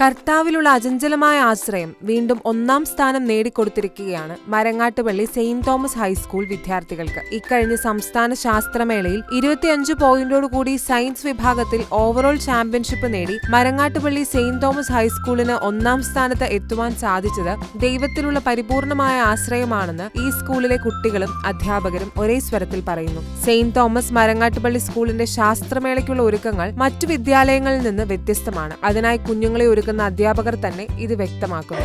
കർത്താവിലുള്ള അചഞ്ചലമായ ആശ്രയം വീണ്ടും ഒന്നാം സ്ഥാനം നേടിക്കൊടുത്തിരിക്കുകയാണ് Marangattupally saint Thomas high school വിദ്യാർത്ഥികൾക്ക്. ഇക്കഴിഞ്ഞ സംസ്ഥാന ശാസ്ത്രമേളയിൽ ഇരുപത്തിയഞ്ച് പോയിന്റോടുകൂടി സയൻസ് വിഭാഗത്തിൽ ഓവറോൾ ചാമ്പ്യൻഷിപ്പ് നേടി മരങ്ങാട്ടുപള്ളി സെയിന്റ് തോമസ് ഹൈസ്കൂളിന് ഒന്നാം സ്ഥാനത്ത് എത്തുവാൻ സാധിച്ചത് ദൈവത്തിലുള്ള പരിപൂർണമായ ആശ്രയമാണെന്ന് ഈ സ്കൂളിലെ കുട്ടികളും അധ്യാപകരും ഒരേ സ്വരത്തിൽ പറയുന്നു. സെയിന്റ് തോമസ് മരങ്ങാട്ടുപള്ളി സ്കൂളിന്റെ ശാസ്ത്രമേളയ്ക്കുള്ള ഒരുക്കങ്ങൾ മറ്റു വിദ്യാലയങ്ങളിൽ നിന്ന് വ്യത്യസ്തമാണ്. അതിനായി കുഞ്ഞുങ്ങളെ ഒരുക്കുന്ന അധ്യാപകർ തന്നെ ഇത് വ്യക്തമാക്കുന്നു.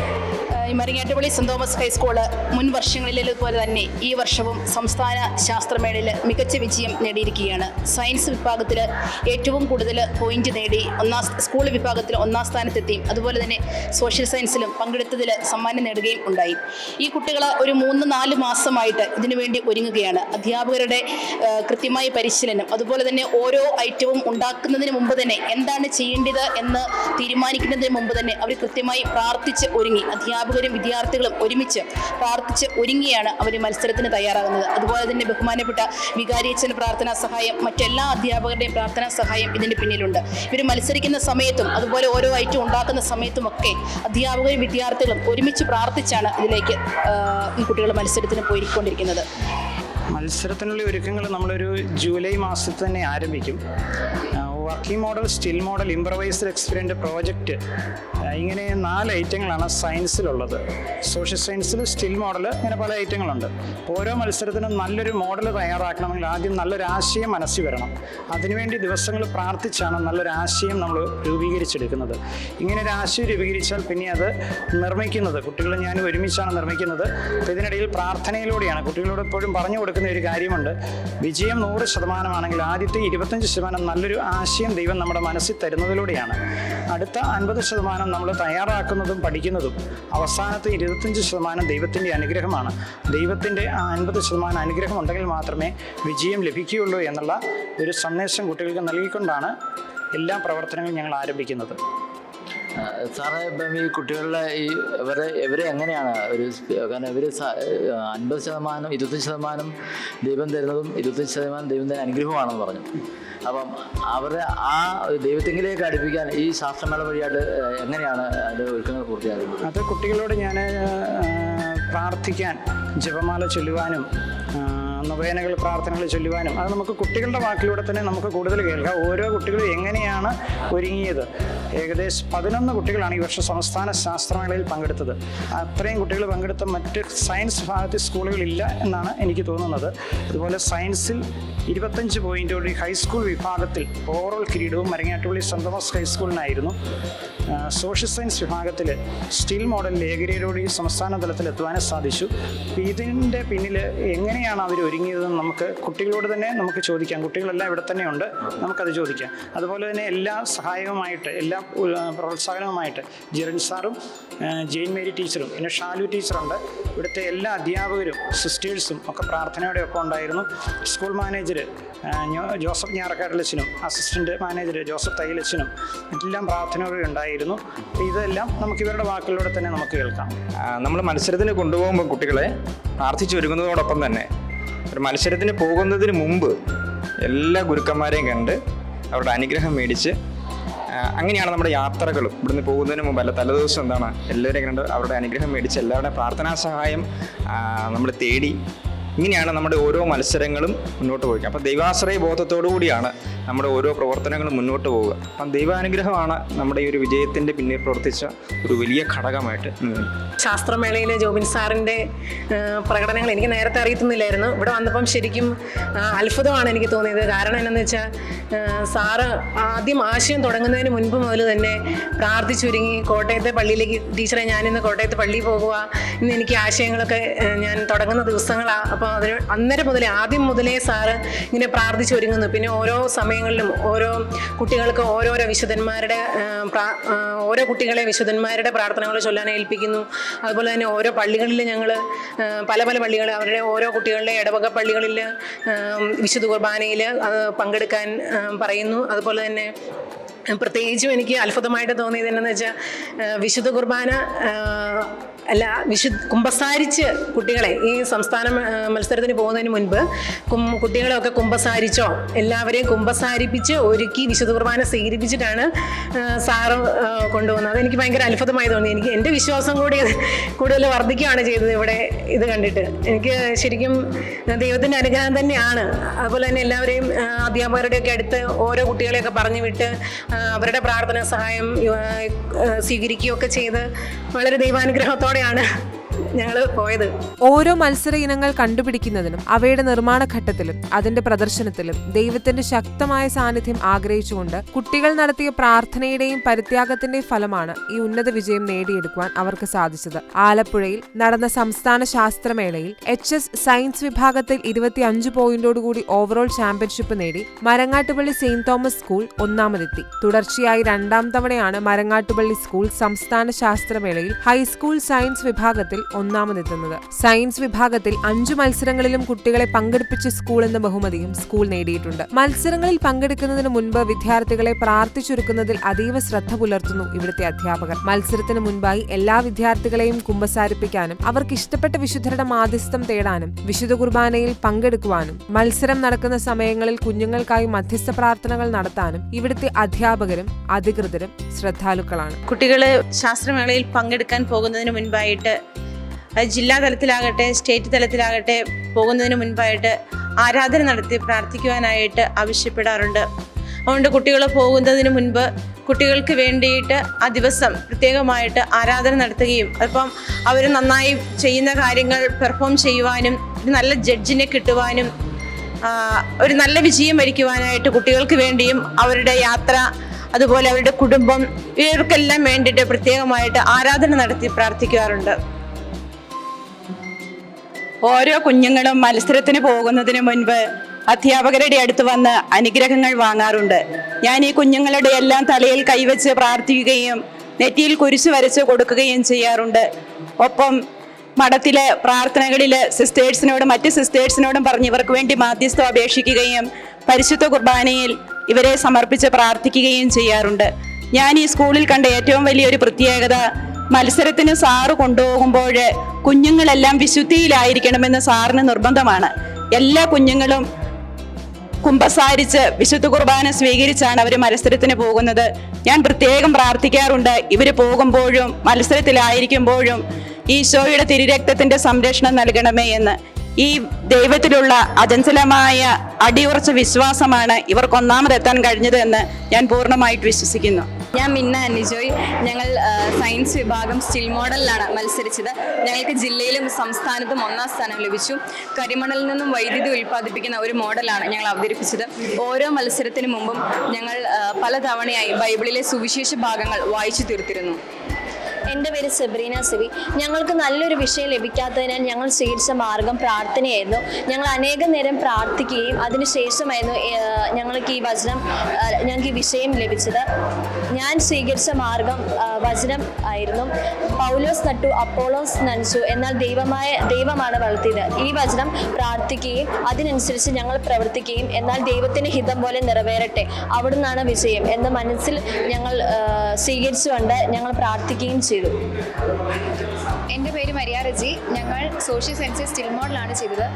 മരിങ്ങാട്ടുപള്ളി സെന്റ് തോമസ് ഹൈസ്കൂൾ മുൻ വർഷങ്ങളിലേതുപോലെ തന്നെ ഈ വർഷവും സംസ്ഥാന ശാസ്ത്രമേളയിൽ മികച്ച വിജയം നേടിയിരിക്കുകയാണ്. സയൻസ് വിഭാഗത്തിൽ ഏറ്റവും കൂടുതൽ പോയിന്റ് നേടി ഒന്നാം സ്കൂൾ വിഭാഗത്തിൽ ഒന്നാം സ്ഥാനത്തെത്തി. അതുപോലെ തന്നെ സോഷ്യൽ സയൻസിലും പങ്കെടുത്തതിൽ സമ്മാനം നേടുകയും ഉണ്ടായി. ഈ കുട്ടികൾ ഒരു മൂന്ന് നാല് മാസമായിട്ട് ഇതിനുവേണ്ടി ഒരുങ്ങുകയാണ്. അധ്യാപകരുടെ കൃത്യമായ പരിശീലനം അതുപോലെ തന്നെ ഓരോ ഐറ്റവും ഉണ്ടാക്കുന്നതിന് മുമ്പ് തന്നെ എന്താണ് ചെയ്യേണ്ടത് എന്ന് തീരുമാനിക്കുന്നതിന് മുമ്പ് തന്നെ അവർ കൃത്യമായി പ്രാർത്ഥിച്ച് ഒരുങ്ങി. അധ്യാപകരും വിദ്യാർത്ഥികളും ഒരുമിച്ച് പ്രാർത്ഥിച്ച് ഒരുങ്ങിയാണ് അവർ മത്സരത്തിന് തയ്യാറാകുന്നത്. അതുപോലെ തന്നെ ബഹുമാനപ്പെട്ട വികാരിയച്ഛന്റെ പ്രാർത്ഥനാ സഹായം മറ്റെല്ലാ അധ്യാപകരുടെയും പ്രാർത്ഥനാ സഹായം ഇതിന് പിന്നിലുണ്ട്. ഇവർ മത്സരിക്കുന്ന സമയത്തും അതുപോലെ ഓരോ ഐറ്റം ഉണ്ടാക്കുന്ന സമയത്തും ഒക്കെ അധ്യാപകരും വിദ്യാർത്ഥികളും ഒരുമിച്ച് പ്രാർത്ഥിച്ചാണ് ഇതിലേക്ക് ഈ കുട്ടികൾ മത്സരത്തിന് പോയിക്കൊണ്ടിരിക്കുന്നത് മത്സരത്തിനുള്ള ഒരുക്കങ്ങൾ നമ്മളൊരു ജൂലൈ മാസത്തിൽ തന്നെ ആരംഭിക്കും. Working model still model improvised experiment project ഇങ്ങനെ നാല് ഐറ്റങ്ങളാണ് സയൻസിലുള്ളത് സോഷ്യൽ സയൻസിൽ സ്റ്റിൽ മോഡൽ ഇങ്ങനെ പല ഐറ്റങ്ങളുണ്ട്. ഓരോ മത്സരത്തിനും നല്ലൊരു മോഡൽ തയ്യാറാക്കണമെങ്കിൽ ആദ്യം നല്ലൊരു ആശയം മനസ്സിൽ വരണം. അതിനുവേണ്ടി ദിവസങ്ങൾ പ്രാർത്ഥിച്ചാണ് നല്ലൊരു ആശയം നമ്മൾ രൂപീകരിച്ചെടുക്കുന്നത്. ഇങ്ങനെ ഒരു ആശയം രൂപീകരിച്ചാൽ പിന്നെ അത് നിർമ്മിക്കുന്നത് കുട്ടികൾ ഞാൻ ഒരുമിച്ചാണ് നിർമ്മിക്കുന്നത്. അപ്പോൾ ഇതിനിടയിൽ പ്രാർത്ഥനയിലൂടെയാണ്. കുട്ടികളോട് എപ്പോഴും പറഞ്ഞു കൊടുക്കുന്ന ഒരു കാര്യമുണ്ട്. വിജയം നൂറ് ശതമാനമാണെങ്കിൽ ആദ്യത്തെ ഇരുപത്തഞ്ച് ശതമാനം നല്ലൊരു ആശയം ദൈവം നമ്മുടെ മനസ്സിൽ തരുന്നതിലൂടെയാണ്. അടുത്ത അൻപത് ശതമാനം നമ്മൾ തയ്യാറാക്കുന്നതും പഠിക്കുന്നതും അവസാനത്തെ ഇരുപത്തഞ്ച് ശതമാനം ദൈവത്തിന്റെ അനുഗ്രഹമാണ്. ദൈവത്തിന്റെ ആ അൻപത് ശതമാനം അനുഗ്രഹം ഉണ്ടെങ്കിൽ മാത്രമേ വിജയം ലഭിക്കുകയുള്ളൂ എന്നുള്ള ഒരു സന്ദേശം കുട്ടികൾക്ക് നൽകിക്കൊണ്ടാണ് എല്ലാ പ്രവർത്തനങ്ങളും ഞങ്ങൾ ആരംഭിക്കുന്നത്. സാറേ ഇപ്പം ഈ കുട്ടികളുടെ ഈ ഇവരെ ഇവരെ എങ്ങനെയാണ് ഒരു കാരണം ഇവർ അൻപത് ശതമാനം ഇരുപത്തഞ്ച് ശതമാനം ദൈവം തരുന്നതും ഇരുപത്തഞ്ച് ശതമാനം ദൈവം തന്നെ അനുഗ്രഹമാണെന്ന് പറഞ്ഞു. അപ്പം അവരെ ആ ദൈവത്തെങ്കിലേക്ക് അടുപ്പിക്കാൻ ഈ ശാസ്ത്രമേള വഴിയായിട്ട് എങ്ങനെയാണ് അതിന്റെ ഒരുക്കങ്ങൾ പൂർത്തിയാക്കുന്നത്? അത് കുട്ടികളോട് ഞാൻ പ്രാർത്ഥിക്കാൻ ജപമാല ചൊല്ലുവാനും നൊവേനകൾ പ്രാർത്ഥനകൾ ചൊല്ലുവാനും അത് നമുക്ക് കുട്ടികളുടെ വാക്കിലൂടെ തന്നെ നമുക്ക് കൂടുതൽ കേൾക്കാം. ഓരോ കുട്ടികളും എങ്ങനെയാണ് ഒരുങ്ങിയത്? ഏകദേശം പതിനൊന്ന് കുട്ടികളാണ് ഈ വർഷം സംസ്ഥാന ശാസ്ത്രമേളയിൽ പങ്കെടുത്തത്. അത്രയും കുട്ടികൾ പങ്കെടുത്ത മറ്റ് സയൻസ് ഭാഗത്ത് സ്കൂളുകളില്ല എന്നാണ് എനിക്ക് തോന്നുന്നത്. അതുപോലെ സയൻസിൽ ഇരുപത്തഞ്ച് പോയിന്റോടെ ഹൈസ്കൂൾ വിഭാഗത്തിൽ ഓവറോൾ കിരീടവും മരങ്ങാട്ടുപള്ളി സെന്റ് തോമസ് ഹൈസ്കൂളിനായിരുന്നു. സോഷ്യൽ സയൻസ് വിഭാഗത്തിൽ സ്റ്റീൽ മോഡൽ ലേഖരയോട് ഈ സംസ്ഥാന തലത്തിൽ എത്തുവാനും സാധിച്ചു. ഇതിന്റെ പിന്നിൽ എങ്ങനെയാണ് അവർ ഒരുങ്ങിയതെന്ന് നമുക്ക് കുട്ടികളോട് തന്നെ നമുക്ക് ചോദിക്കാം. കുട്ടികളെല്ലാം ഇവിടെ തന്നെയുണ്ട് നമുക്കത് ചോദിക്കാം. അതുപോലെ തന്നെ എല്ലാ സഹായവുമായിട്ട് എല്ലാ പ്രോത്സാഹനവുമായിട്ട് ജിറൻ സാറും ജെയിൻ മേരി ടീച്ചറും പിന്നെ ഷാലു ടീച്ചറുണ്ട്. ഇവിടുത്തെ എല്ലാ അധ്യാപകരും സിസ്റ്റേഴ്സും ഒക്കെ പ്രാർത്ഥനയോടെ ഒപ്പം ഉണ്ടായിരുന്നു. സ്കൂൾ മാനേജർ ജോസഫ് ഞാറക്കാടലച്ചനും അസിസ്റ്റന്റ് മാനേജർ ജോസഫ് തയ്യലച്ചനും എല്ലാം പ്രാർത്ഥനയോടെ ഉണ്ടായിരുന്നു. ഇതെല്ലാം നമുക്ക് ഇവരുടെ വാക്കുകളിലൂടെ തന്നെ നമുക്ക് കേൾക്കാം. നമ്മൾ മത്സരത്തിന് കൊണ്ടുപോകുമ്പോൾ കുട്ടികളെ പ്രാർത്ഥിച്ചു ഒരുങ്ങുന്നതോടൊപ്പം തന്നെ ഒരു മത്സരത്തിന് പോകുന്നതിന് മുമ്പ് എല്ലാ ഗുരുക്കന്മാരെയും കണ്ട് അവരുടെ അനുഗ്രഹം മേടിച്ച് അങ്ങനെയാണ് നമ്മുടെ യാത്രകളും. ഇവിടുന്ന് പോകുന്നതിന് മുമ്പ് അല്ല തലേദിവസം എന്താണ് എല്ലാവരെയും കണ്ട് അവരുടെ അനുഗ്രഹം മേടിച്ച് എല്ലാവരുടെയും പ്രാർത്ഥനാ സഹായം നമ്മൾ തേടി. ഇങ്ങനെയാണ് നമ്മുടെ ഓരോ മത്സരങ്ങളും മുന്നോട്ട് പോയി അപ്പോൾ ദൈവാശ്രയ ബോധത്തോടു കൂടിയാണ് നമ്മുടെ ഓരോ പ്രവർത്തനങ്ങളും മുന്നോട്ട് പോവുക. അപ്പം ദൈവാനുഗ്രഹമാണ് നമ്മുടെ ഈ ഒരു വിജയത്തിന്റെ പിന്നിൽ പ്രവർത്തിച്ച ഒരു വലിയ ഘടകമായിട്ട് ശാസ്ത്രമേളയിലെ ജോബിൻ സാറിന്റെ പ്രകടനങ്ങൾ എനിക്ക് നേരത്തെ അറിയത്തുന്നില്ലായിരുന്നു. ഇവിടെ വന്നപ്പം ശരിക്കും അത്ഭുതമാണ് എനിക്ക് തോന്നിയത്. കാരണം എന്നു വെച്ചാൽ സാറ് ആദ്യം ആശയം തുടങ്ങുന്നതിന് മുൻപ് മുതൽ തന്നെ പ്രാർത്ഥിച്ചുരുങ്ങി കോട്ടയത്തെ പള്ളിയിലേക്ക് ടീച്ചറെ ഞാനിന്ന് കോട്ടയത്ത് പള്ളിയിൽ പോകുക ഇന്ന് എനിക്ക് ആശയങ്ങളൊക്കെ ഞാൻ തുടങ്ങുന്ന ദിവസങ്ങളാണ് അപ്പോൾ അതിന് അന്നേരം മുതലേ ആദ്യം മുതലേ സാറ് ഇങ്ങനെ പ്രാർത്ഥിച്ചൊരുങ്ങുന്നു. പിന്നെ ഓരോ സമയങ്ങളിലും ഓരോ കുട്ടികൾക്ക് ഓരോരോ വിശുദ്ധന്മാരുടെ ഓരോ കുട്ടികളെ വിശുദ്ധന്മാരുടെ പ്രാർത്ഥനകൾ ചൊല്ലാൻ ഏൽപ്പിക്കുന്നു. അതുപോലെ തന്നെ ഓരോ പള്ളികളിൽ ഞങ്ങൾ പല പല പള്ളികൾ അവരുടെ ഓരോ കുട്ടികളുടെ ഇടവക പള്ളികളിൽ വിശുദ്ധ കുർബാനയിൽ പങ്കെടുക്കാൻ പറയുന്നു. അതുപോലെ തന്നെ പ്രത്യേകിച്ചും എനിക്ക് അത്ഭുതമായിട്ട് തോന്നിയത് എന്താണെന്ന് വെച്ചാൽ വിശുദ്ധ കുർബാന അല്ല വിശു കുമ്പസാരിച്ച് കുട്ടികളെ ഈ സംസ്ഥാന മത്സരത്തിന് പോകുന്നതിന് മുൻപ് കും കുട്ടികളെയൊക്കെ കുമ്പസാരിച്ചോ? എല്ലാവരെയും കുമ്പസാരിപ്പിച്ച് ഒരുക്കി വിശുദ്ധ കുർബാന സ്വീകരിപ്പിച്ചിട്ടാണ് സാറ് കൊണ്ടുപോകുന്നത് അതെനിക്ക് ഭയങ്കര അത്ഭുതമായി തോന്നി. എനിക്ക് എന്റെ വിശ്വാസം കൂടി കൂടുതൽ വർദ്ധിക്കുകയാണ് ചെയ്തത് ഇവിടെ ഇത് കണ്ടിട്ട്. എനിക്ക് ശരിക്കും ദൈവത്തിന്റെ അനുഗ്രഹം തന്നെയാണ്. അതുപോലെ തന്നെ എല്ലാവരെയും അധ്യാപകരുടെയൊക്കെ അടുത്ത് ഓരോ കുട്ടികളെയൊക്കെ പറഞ്ഞു വിട്ട് അവരുടെ പ്രാർത്ഥന സഹായം സ്വീകരിക്കുകയൊക്കെ ചെയ്ത് വളരെ ദൈവാനുഗ്രഹത്തോടെയാണ് ഞങ്ങൾ പോയത്. ഓരോ മത്സര ഇനങ്ങൾ കണ്ടുപിടിക്കുന്നതിനും അവയുടെ നിർമ്മാണ ഘട്ടത്തിലും അതിന്റെ പ്രദർശനത്തിലും ദൈവത്തിന്റെ ശക്തമായ സാന്നിധ്യം ആഗ്രഹിച്ചുകൊണ്ട് കുട്ടികൾ നടത്തിയ പ്രാർത്ഥനയുടെയും പരിത്യാഗത്തിന്റെയും ഫലമാണ് ഈ ഉന്നത വിജയം നേടിയെടുക്കുവാൻ അവർക്ക് സാധിച്ചത്. ആലപ്പുഴയിൽ നടന്ന സംസ്ഥാന ശാസ്ത്രമേളയിൽ എച്ച് എസ് സയൻസ് വിഭാഗത്തിൽ ഇരുപത്തിയഞ്ച് പോയിന്റോടുകൂടി ഓവറോൾ ചാമ്പ്യൻഷിപ്പ് നേടി മരങ്ങാട്ടുപള്ളി സെയിന്റ് തോമസ് സ്കൂൾ ഒന്നാമതെത്തി. തുടർച്ചയായി രണ്ടാം തവണയാണ് മരങ്ങാട്ടുപള്ളി സ്കൂൾ സംസ്ഥാന ശാസ്ത്രമേളയിൽ ഹൈസ്കൂൾ സയൻസ് വിഭാഗത്തിൽ ഒന്നാമതെത്തുന്നത്. സയൻസ് വിഭാഗത്തിൽ അഞ്ചു മത്സരങ്ങളിലും കുട്ടികളെ പങ്കെടുപ്പിച്ച സ്കൂൾ എന്ന ബഹുമതിയും സ്കൂൾ നേടിയിട്ടുണ്ട്. മത്സരങ്ങളിൽ പങ്കെടുക്കുന്നതിന് മുൻപ് വിദ്യാർത്ഥികളെ പ്രാർത്ഥിച്ചൊരുക്കുന്നതിൽ അതീവ ശ്രദ്ധ പുലർത്തുന്നു ഇവിടുത്തെ അധ്യാപകർ. മത്സരത്തിന് മുൻപായി എല്ലാ വിദ്യാർത്ഥികളെയും കുമ്പസാരിപ്പിക്കാനും അവർക്ക് ഇഷ്ടപ്പെട്ട വിശുദ്ധരുടെ മാധ്യസ്ഥം തേടാനും വിശുദ്ധ കുർബാനയിൽ പങ്കെടുക്കുവാനും മത്സരം നടക്കുന്ന സമയങ്ങളിൽ കുഞ്ഞുങ്ങൾക്കായി മധ്യസ്ഥ പ്രാർത്ഥനകൾ നടത്താനും ഇവിടുത്തെ അധ്യാപകരും അധികൃതരും ശ്രദ്ധാലുക്കളാണ്. കുട്ടികളെ ശാസ്ത്രമേളയിൽ പങ്കെടുക്കാൻ പോകുന്നതിന് മുൻപായിട്ട് അത് ജില്ലാ തലത്തിലാകട്ടെ സ്റ്റേറ്റ് തലത്തിലാകട്ടെ പോകുന്നതിന് മുൻപായിട്ട് ആരാധന നടത്തി പ്രാർത്ഥിക്കുവാനായിട്ട് ആവശ്യപ്പെടാറുണ്ട്. അതുകൊണ്ട് കുട്ടികൾ പോകുന്നതിന് മുൻപ് കുട്ടികൾക്ക് വേണ്ടിയിട്ട് ആ ദിവസം പ്രത്യേകമായിട്ട് ആരാധന നടത്തുകയും അപ്പം അവർ നന്നായി ചെയ്യുന്ന കാര്യങ്ങൾ പെർഫോം ചെയ്യുവാനും ഒരു നല്ല ജഡ്ജിനെ കിട്ടുവാനും ഒരു നല്ല വിജയം വരിക്കുവാനായിട്ട് കുട്ടികൾക്ക് വേണ്ടിയും അവരുടെ യാത്ര അതുപോലെ അവരുടെ കുടുംബം ഇവർക്കെല്ലാം വേണ്ടിയിട്ട് പ്രത്യേകമായിട്ട് ആരാധന നടത്തി പ്രാർത്ഥിക്കാറുണ്ട് ഓരോ കുഞ്ഞുങ്ങളും മത്സരത്തിന് പോകുന്നതിന് മുൻപ് അധ്യാപകരുടെ അടുത്ത് വന്ന് അനുഗ്രഹങ്ങൾ വാങ്ങാറുണ്ട്. ഞാൻ ഈ കുഞ്ഞുങ്ങളുടെ എല്ലാം തലയിൽ കൈവച്ച് പ്രാർത്ഥിക്കുകയും നെറ്റിയിൽ കുരിശ് വരച്ച് കൊടുക്കുകയും ചെയ്യാറുണ്ട്. ഒപ്പം മഠത്തിലെ പ്രാർത്ഥനകളിൽ സിസ്റ്റേഴ്സിനോടും മറ്റ് സിസ്റ്റേഴ്സിനോടും പറഞ്ഞ് ഇവർക്ക് വേണ്ടി മാധ്യസ്ഥം അപേക്ഷിക്കുകയും പരിശുദ്ധ കുർബാനയിൽ ഇവരെ സമർപ്പിച്ച് പ്രാർത്ഥിക്കുകയും ചെയ്യാറുണ്ട്. ഞാൻ ഈ സ്കൂളിൽ കണ്ട ഏറ്റവും വലിയൊരു പ്രത്യേകത മത്സരത്തിന് സാറ് കൊണ്ടുപോകുമ്പോൾ കുഞ്ഞുങ്ങളെല്ലാം വിശുദ്ധിയിലായിരിക്കണമെന്ന് സാറിന് നിർബന്ധമാണ്. എല്ലാ കുഞ്ഞുങ്ങളും കുമ്പസാരിച്ച് വിശുദ്ധ കുർബാന സ്വീകരിച്ചാണ് അവർ മത്സരത്തിന് പോകുന്നത്. ഞാൻ പ്രത്യേകം പ്രാർത്ഥിക്കാറുണ്ട്. ഇവർ പോകുമ്പോഴും മത്സരത്തിലായിരിക്കുമ്പോഴും ഈശോയുടെ തിരുരക്തത്തിന്റെ സംരക്ഷണം നൽകണമേ എന്ന്. ഈ ദൈവത്തിലുള്ള അചഞ്ചലമായ അടിയുറച്ച വിശ്വാസമാണ് ഇവർക്ക് ഒന്നാമതെത്താൻ കഴിഞ്ഞത് എന്ന് ഞാൻ പൂർണമായിട്ട് വിശ്വസിക്കുന്നു. ഞാൻ മിന്ന അനിജോയ് ഞങ്ങൾ സയൻസ് വിഭാഗം സ്റ്റിൽ മോഡലിലാണ് മത്സരിച്ചത്. ഞങ്ങൾക്ക് ജില്ലയിലും സംസ്ഥാനത്തും ഒന്നാം സ്ഥാനം ലഭിച്ചു. കരിമണലിൽ നിന്നും വൈദ്യുതി ഉൽപ്പാദിപ്പിക്കുന്ന ഒരു മോഡലാണ് ഞങ്ങൾ അവതരിപ്പിച്ചത്. ഓരോ മത്സരത്തിന് മുമ്പും ഞങ്ങൾ പല പലതവണയായി ബൈബിളിലെ സുവിശേഷ ഭാഗങ്ങൾ വായിച്ചു തീർത്തിരുന്നു. എന്റെ പേര് സെബ്രീന സിബി. ഞങ്ങൾക്ക് നല്ലൊരു വിഷയം ലഭിക്കാത്തതിനാൽ ഞങ്ങൾ സ്വീകരിച്ച മാർഗം പ്രാർത്ഥനയായിരുന്നു. ഞങ്ങൾ അനേകം നേരം പ്രാർത്ഥിക്കുകയും അതിനുശേഷമായിരുന്നു ഞങ്ങൾക്ക് ഈ വചനം ഞങ്ങൾക്ക് ഈ വിഷയം ലഭിച്ചത്. ഞാൻ സ്വീകരിച്ച മാർഗം വചനം ആയിരുന്നു പൗലോസ് നട്ടു അപ്പോളോസ് നനച്ചു. എന്നാൽ ദൈവമായ ദൈവമാണ് വളർത്തിയത്. ഈ വചനം പ്രാർത്ഥിക്കുകയും അതിനനുസരിച്ച് ഞങ്ങൾ പ്രവർത്തിക്കുകയും എന്നാൽ ദൈവത്തിന് ഹിതം പോലെ നിറവേറട്ടെ. അവിടുന്നാണ് വിജയം എന്ന മനസ്സിൽ ഞങ്ങൾ സ്വീകരിച്ചുകൊണ്ട് ഞങ്ങൾ പ്രാർത്ഥിക്കുകയും ചെയ്തു. എന്റെ പേര് മരിയ റജി. ഞങ്ങൾ സോഷ്യൽ സയൻസ് സ്റ്റിൽ മോഡലാണ് ചെയ്തത്.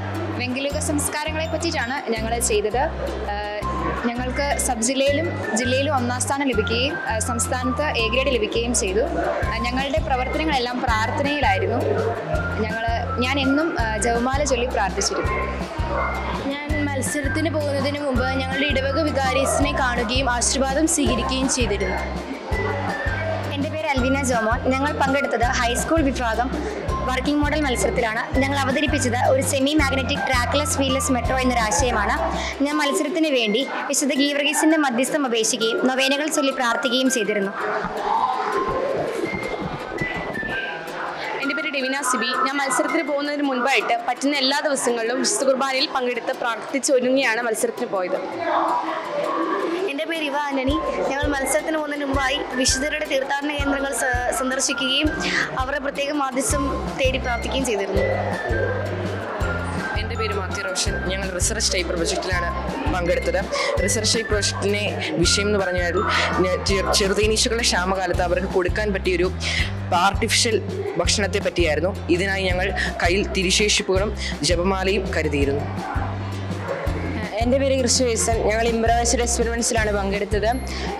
വെങ്കിലുക സംസ്കാരങ്ങളെ പറ്റിയിട്ടാണ് ഞങ്ങൾ ചെയ്തത്. ഞങ്ങൾക്ക് സബ് ജില്ലയിലും ജില്ലയിലും ഒന്നാം സ്ഥാനം ലഭിക്കുകയും സംസ്ഥാനത്ത് എ ഗ്രേഡ് ലഭിക്കുകയും ചെയ്തു. ഞങ്ങളുടെ പ്രവർത്തനങ്ങളെല്ലാം പ്രാർത്ഥനയിലായിരുന്നു. ഞങ്ങൾ ഞാൻ എന്നും ജവമാല ചൊല്ലി പ്രാർത്ഥിച്ചിരുന്നു. ഞാൻ മത്സരത്തിന് പോകുന്നതിന് മുമ്പ് ഞങ്ങളുടെ ഇടവക വികാരീസിനെ കാണുകയും ആശീർവാദം സ്വീകരിക്കുകയും ചെയ്തിരുന്നു. എന്റെ പേര് അൽവിന ജോമോൻ. ഞങ്ങൾ പങ്കെടുത്തത് ഹൈസ്കൂൾ വിഭാഗം വർക്കിംഗ് മോഡൽ മത്സരത്തിലാണ് ഞങ്ങൾ അവതരിപ്പിച്ചത്. ഒരു semi magnetic trackless wheelless metro എന്നൊരു ആശയമാണ്. ഞാൻ മത്സരത്തിന് വേണ്ടി വിശുദ്ധ ഗീവർഗീസിന്റെ മധ്യസ്ഥം അപേക്ഷിക്കുകയും നൊവേനകൾ ചൊല്ലി പ്രാർത്ഥിക്കുകയും ചെയ്തിരുന്നു. എന്റെ സിബി. ഞാൻ മത്സരത്തിന് പോകുന്നതിന് മുൻപായിട്ട് പറ്റുന്ന എല്ലാ ദിവസങ്ങളിലും വിശുദ്ധ കുർബാനയിൽ പങ്കെടുത്ത് പ്രാർത്ഥിച്ചൊരുങ്ങിയാണ് മത്സരത്തിന് പോയത്. പേര് ഇവ ആന്റണി ഞങ്ങൾ മത്സരത്തിന് പോകുന്നതിന് മുമ്പായി വിശുദ്ധരുടെ തീർത്ഥാടന കേന്ദ്രങ്ങൾ സന്ദർശിക്കുകയും അവരെ പ്രത്യേക മാധ്യസ്ഥം തേടി പ്രാർത്ഥിക്കുകയും ചെയ്തിരുന്നു. എന്റെ പേര് മാത്യു റോഷൻ. ഞങ്ങൾ റിസർച്ച് ടൈപ്പ് പ്രൊജക്റ്റിലാണ് പങ്കെടുത്തത്. റിസർച്ച് ടൈപ്പ് പ്രൊജക്റ്റിനെ വിഷയം എന്ന് പറഞ്ഞാൽ ചെറുതീനീശുകളുടെ ക്ഷാമകാലത്ത് അവർക്ക് കൊടുക്കാൻ പറ്റിയൊരു ആർട്ടിഫിഷ്യൽ ഭക്ഷണത്തെ പറ്റിയായിരുന്നു. ഇതിനായി ഞങ്ങൾ കയ്യിൽ തിരിശേഷിപ്പുകളും ജപമാലയും കരുതിയിരുന്നു. എന്റെ പേര് കൃഷി വൈസൻ. ഞങ്ങൾ ഇംപ്രവൈസ്ഡ് എക്സ്പെരിമെൻസിലാണ് പങ്കെടുത്തത്.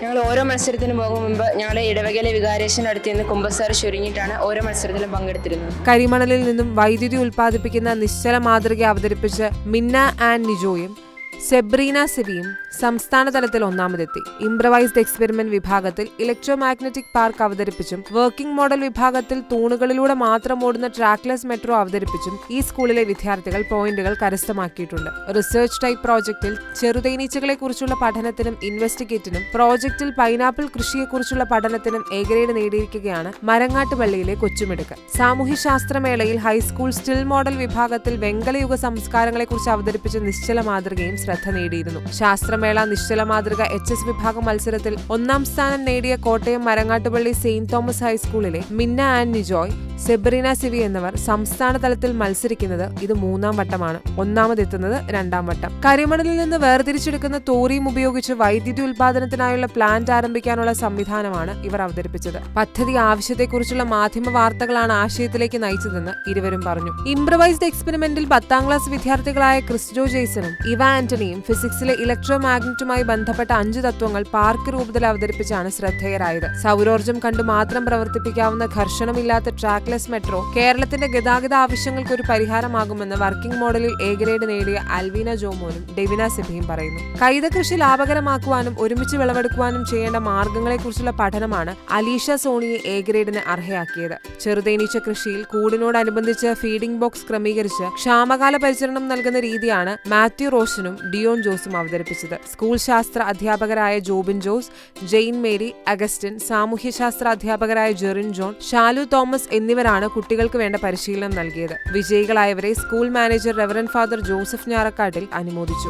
ഞങ്ങൾ ഓരോ മത്സരത്തിന് പോകും മുമ്പ് ഞങ്ങൾ ഇടവകയിലെ വികാരേശന്റെ അടുത്ത് നിന്ന് കുമ്പസാര ചുരുങ്ങിയിട്ടാണ് ഓരോ മത്സരത്തിലും പങ്കെടുത്തിരുന്നത്. കരിമണലിൽ നിന്നും വൈദ്യുതി ഉൽപ്പാദിപ്പിക്കുന്ന നിശ്ചല മാതൃക അവതരിപ്പിച്ച് മിന്ന ആൻഡ് നിജോയും സെബ്രീന സിവിയും സംസ്ഥാന തലത്തിൽ ഒന്നാമതെത്തി. ഇംപ്രവൈസ്ഡ് എക്സ്പെരിമെന്റ് വിഭാഗത്തിൽ ഇലക്ട്രോ മാഗ്നറ്റിക് പാർക്ക് അവതരിപ്പിച്ചും വർക്കിംഗ് മോഡൽ വിഭാഗത്തിൽ തൂണുകളിലൂടെ മാത്രം ഓടുന്ന ട്രാക്ലെസ് മെട്രോ അവതരിപ്പിച്ചും ഈ സ്കൂളിലെ വിദ്യാർത്ഥികൾ പോയിന്റുകൾ കരസ്ഥമാക്കിയിട്ടുണ്ട്. റിസർച്ച് ടൈപ്പ് പ്രോജക്റ്റിൽ ചെറുതേനീച്ചകളെ കുറിച്ചുള്ള പഠനത്തിനും ഇൻവെസ്റ്റിഗേറ്റിനും പ്രോജക്റ്റിൽ പൈനാപ്പിൾ കൃഷിയെക്കുറിച്ചുള്ള പഠനത്തിനും എ ഗ്രേഡ് നേടിയിരിക്കുകയാണ് മരങ്ങാട്ടുപള്ളിയിലെ കൊച്ചുമിടുക്ക്. സാമൂഹ്യശാസ്ത്രമേളയിൽ ഹൈസ്കൂൾ സ്റ്റിൽ മോഡൽ വിഭാഗത്തിൽ വെങ്കലയുഗ സംസ്കാരങ്ങളെക്കുറിച്ച് അവതരിപ്പിച്ച നിശ്ചല മാതൃകയും ശ്രദ്ധ നേടിയിരുന്നു. ശാസ്ത്രമേള നിശ്ചല മാതൃക എച്ച് എസ് വിഭാഗം മത്സരത്തിൽ ഒന്നാം സ്ഥാനം നേടിയ കോട്ടയം മരങ്ങാട്ടുപള്ളി സെയിന്റ് തോമസ് ഹൈസ്കൂളിലെ മിന്ന ആൻഡ് നിജോയ് സെബ്രീന സിവി എന്നിവർ സംസ്ഥാന തലത്തിൽ മത്സരിക്കുന്നത് ഇത് മൂന്നാം വട്ടമാണ്. ഒന്നാമതെത്തുന്നത് രണ്ടാം വട്ടം. കരിമണലിൽ നിന്ന് വേർതിരിച്ചെടുക്കുന്ന തോറിയും ഉപയോഗിച്ച് വൈദ്യുതി ഉൽപാദനത്തിനായുള്ള പ്ലാന്റ് ആരംഭിക്കാനുള്ള സംവിധാനമാണ് ഇവർ അവതരിപ്പിച്ചത്. പദ്ധതി ആവശ്യത്തെക്കുറിച്ചുള്ള മാധ്യമ വാർത്തകളാണ് ആശയത്തിലേക്ക് നയിച്ചതെന്ന് ഇരുവരും പറഞ്ഞു. ഇംപ്രവൈസ്ഡ് എക്സ്പെരിമെന്റിൽ പത്താം ക്ലാസ് വിദ്യാർത്ഥികളായ ക്രിസ്റ്റോ ജെയ്സണും ഇവ ആന്റണിയും ഫിസിക്സിലെ ഇലക്ട്രോ മാഗ്നറ്റുമായി ബന്ധപ്പെട്ട അഞ്ച് തത്വങ്ങൾ പാർക്ക് രൂപത്തിൽ അവതരിപ്പിച്ചാണ് ശ്രദ്ധേയരായത്. സൗരോർജം കണ്ടു മാത്രം പ്രവർത്തിപ്പിക്കാവുന്ന ഘർഷണമില്ലാത്ത ട്രാക്ലെസ് മെട്രോ കേരളത്തിന്റെ ഗതാഗത ആവശ്യങ്ങൾക്ക് ഒരു പരിഹാരമാകുമെന്ന് വർക്കിംഗ് മോഡലിൽ എ ഗ്രേഡ് നേടിയ അൽവീന ജോമോനും ഡെവിന സിബിയും പറയുന്നു. കൈതകൃഷി ലാഭകരമാക്കുവാനും ഒരുമിച്ച് വിളവെടുക്കുവാനും ചെയ്യേണ്ട മാർഗങ്ങളെക്കുറിച്ചുള്ള പഠനമാണ് അലീഷ സോണിയെ എ ഗ്രേഡിന് അർഹയാക്കിയത്. ചെറുതേനീച്ച കൃഷിയിൽ കൂടിനോടനുബന്ധിച്ച് ഫീഡിംഗ് ബോക്സ് ക്രമീകരിച്ച് ക്ഷാമകാല പരിചരണം നൽകുന്ന രീതിയാണ് മാത്യു റോഷനും ഡിയോൺ ജോസും അവതരിപ്പിച്ചത്. സ്കൂൾ ശാസ്ത്ര അധ്യാപകരായ ജോബിൻ ജോസ് ജെയിൻ മേരി അഗസ്റ്റിൻ സാമൂഹ്യശാസ്ത്ര അധ്യാപകരായ ജെറിൻ ജോൺ ഷാലു തോമസ് എന്നിവരാണ് കുട്ടികൾക്ക് വേണ്ട പരിശീലനം നൽകിയത്. വിജയികളായവരെ school manager reverend father Joseph Njarakkattil അനുമോദിച്ചു.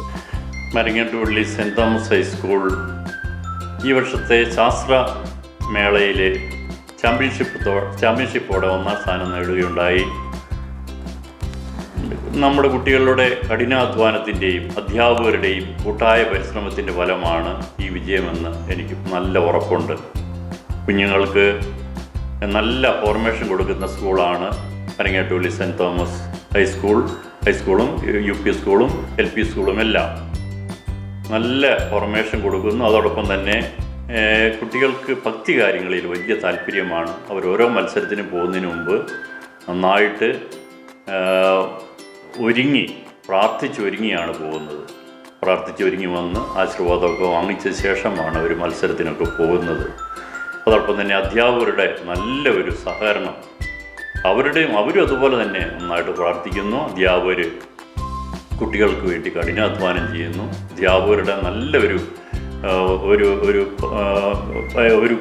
മരങ്ങട്ടുപള്ളി സെന്റ് തോമസ് ഹൈസ്കൂൾ ഈ വർഷത്തെ ശാസ്ത്ര മേളയിലെ ചാമ്പ്യൻഷിപ്പ് ചാമ്പ്യൻഷിപ്പോടെ ഒന്നാം സ്ഥാനം നേടുകയുണ്ടായി. നമ്മുടെ കുട്ടികളുടെ കഠിനാധ്വാനത്തിന്റെയും അധ്യാപകരുടെയും കൂട്ടായ പരിശ്രമത്തിന്റെ ഫലമാണ് ഈ വിജയമെന്ന് എനിക്ക് നല്ല ഉറപ്പുണ്ട്. കുഞ്ഞുങ്ങൾക്ക് നല്ല ഫോർമേഷൻ കൊടുക്കുന്ന സ്കൂളാണ് അരങ്ങേട്ടുള്ളി സെന്റ് തോമസ് ഹൈസ്കൂൾ ഹൈസ്കൂളും യു പി സ്കൂളും എൽ പി സ്കൂളും എല്ലാം. നല്ല ഫോർമേഷൻ കൊടുക്കുന്നു. അതോടൊപ്പം തന്നെ കുട്ടികൾക്ക് ഭക്തി കാര്യങ്ങളിൽ വലിയ താല്പര്യമാണ്. അവർ ഓരോ മത്സരത്തിന് പോകുന്നതിന് മുമ്പ് നന്നായിട്ട് ഒരുങ്ങി പ്രാർത്ഥിച്ചൊരുങ്ങിയാണ് പോകുന്നത്. പ്രാർത്ഥിച്ചൊരുങ്ങി വന്ന് ആശീർവാദമൊക്കെ വാങ്ങിച്ച ശേഷമാണ് അവർ മത്സരത്തിനൊക്കെ പോകുന്നത്. അതോടൊപ്പം തന്നെ അധ്യാപകരുടെ നല്ല ഒരു സഹകരണം. അവരുടെയും അവരും അതുപോലെ തന്നെ നന്നായിട്ട് പ്രാർത്ഥിക്കുന്നു. അധ്യാപകർ കുട്ടികൾക്ക് വേണ്ടി കഠിനാധ്വാനം ചെയ്യുന്നു. അധ്യാപകരുടെ നല്ല ഒരു ഒരു ഒരു ഒരു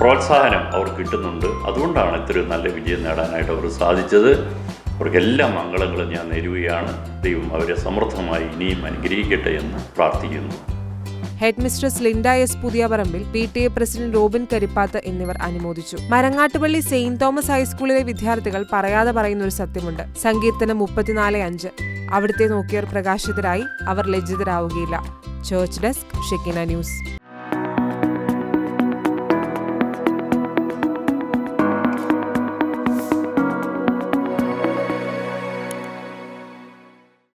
പ്രോത്സാഹനം അവർ കിട്ടുന്നുണ്ട്. അതുകൊണ്ടാണ് ഇത്രയും നല്ല വിജയം നേടാനായിട്ട് അവർ സാധിച്ചത്. അവർക്ക് എല്ലാ മംഗളങ്ങളും ഞാൻ നേരുകയാണ്. ദൈവം അവരെ സമൃദ്ധമായി ഇനിയും അനുഗ്രഹിക്കട്ടെ എന്ന് പ്രാർത്ഥിക്കുന്നു. Head mistress Linda S Puthiyaparambil P T A president Robin Karippath എന്നിവർ അനുമോദിച്ചു. മരങ്ങാട്ടുപള്ളി സെയിന്റ് തോമസ് ഹൈസ്കൂളിലെ വിദ്യാർത്ഥികൾ പറയാതെ പറയുന്ന ഒരു സത്യമുണ്ട്. സങ്കീർത്തനം മുപ്പത്തിനാല് അഞ്ച്. അവിടുത്തെ നോക്കിയവർ പ്രകാശിതരായി അവർ ലജ്ജിതരാവുകയില്ല. Church desk Shekinah news.